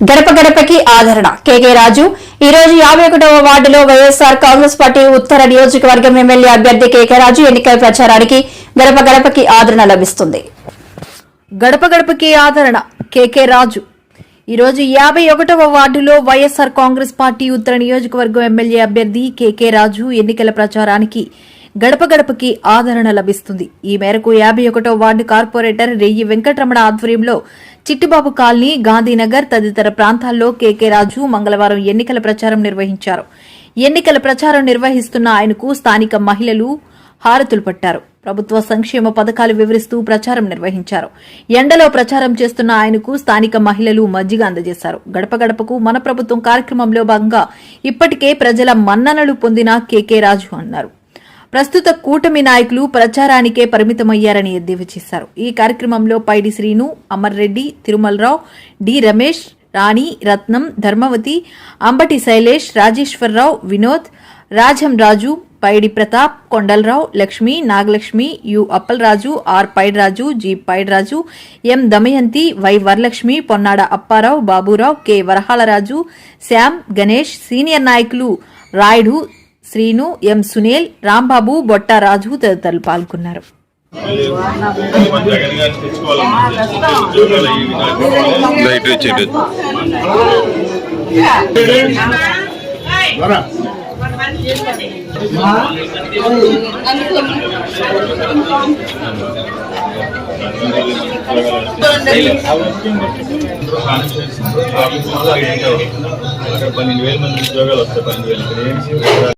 గడప గడపకి ఆదరణ. కేకే రాజు ఈ రోజు యాభై ఒకటవ వార్డులో వైఎస్ఆర్ కాంగ్రెస్ పార్టీ ఉత్తర నియోజకవర్గం ఎమ్మెల్యే అభ్యర్థి కేకే రాజు ఎన్నికల ప్రచారానికి గడప గడపకి ఆదరణ లభిస్తుంది. గడప గడపకి ఆదరణ. కేకే రాజు ఈరోజు యాభై ఒకటవ వార్డులో వైఎస్ఆర్ కాంగ్రెస్ పార్టీ ఉత్తర నియోజకవర్గం ఎమ్మెల్యే అభ్యర్థి కేకే రాజు ఎన్నికల ప్రచారానికి గడప గడపకి ఆదరణ లభిస్తుంది. ఈ మేరకు యాభై ఒకటో వార్డు కార్పొరేటర్ రెయ్యి వెంకటరమణ ఆధ్వర్యంలో చిట్టిబాబు కాలనీ గాంధీనగర్ తదితర ప్రాంతాల్లో కేకే రాజు మంగళవారం ఎన్నికల ప్రచారం నిర్వహించారు. ఎన్నికల ప్రచారం నిర్వహిస్తున్న ఆయనకు స్థానిక మహిళలు హారతులు పట్టారు. ప్రభుత్వ సంక్షేమ పథకాలు వివరిస్తూ ప్రచారం నిర్వహించారు. ఎండలో ప్రచారం చేస్తున్న ఆయనకు స్థానిక మహిళలు మజ్జిగ అందజేశారు. గడప గడపకు మన ప్రభుత్వం కార్యక్రమంలో భాగంగా ఇప్పటికే ప్రజల మన్ననలు పొందిన కేకే రాజు అన్నారు. ప్రస్తుత కూటమి నాయకులు ప్రచారానికే పరిమితమయ్యారని ఎద్దేవా చేశారు. ఈ కార్యక్రమంలో Paidi Srinu Amar Reddy Tirumalarao D Ramesh Rani Ratnam Dharmavathi Ambati Shailesh Rajeswararao Vinod Rajam Raju Paidi Pratap Kondalarao Lakshmi Nagalakshmi U Appalaraju R Paidraju G Paidraju M Damayanti Y Varalakshmi Ponnada Apparao Baburao K Varahalaraju Shyam Ganesh senior నాయకులు రాయుడు శ్రీను ఎం సునీల్ రాంబాబు బొట్టారాజు తదితరులు పాల్గొన్నారు. పన్నెండు వేల మంది ఉద్యోగాలు వస్తాయి పన్నెండు వేలు.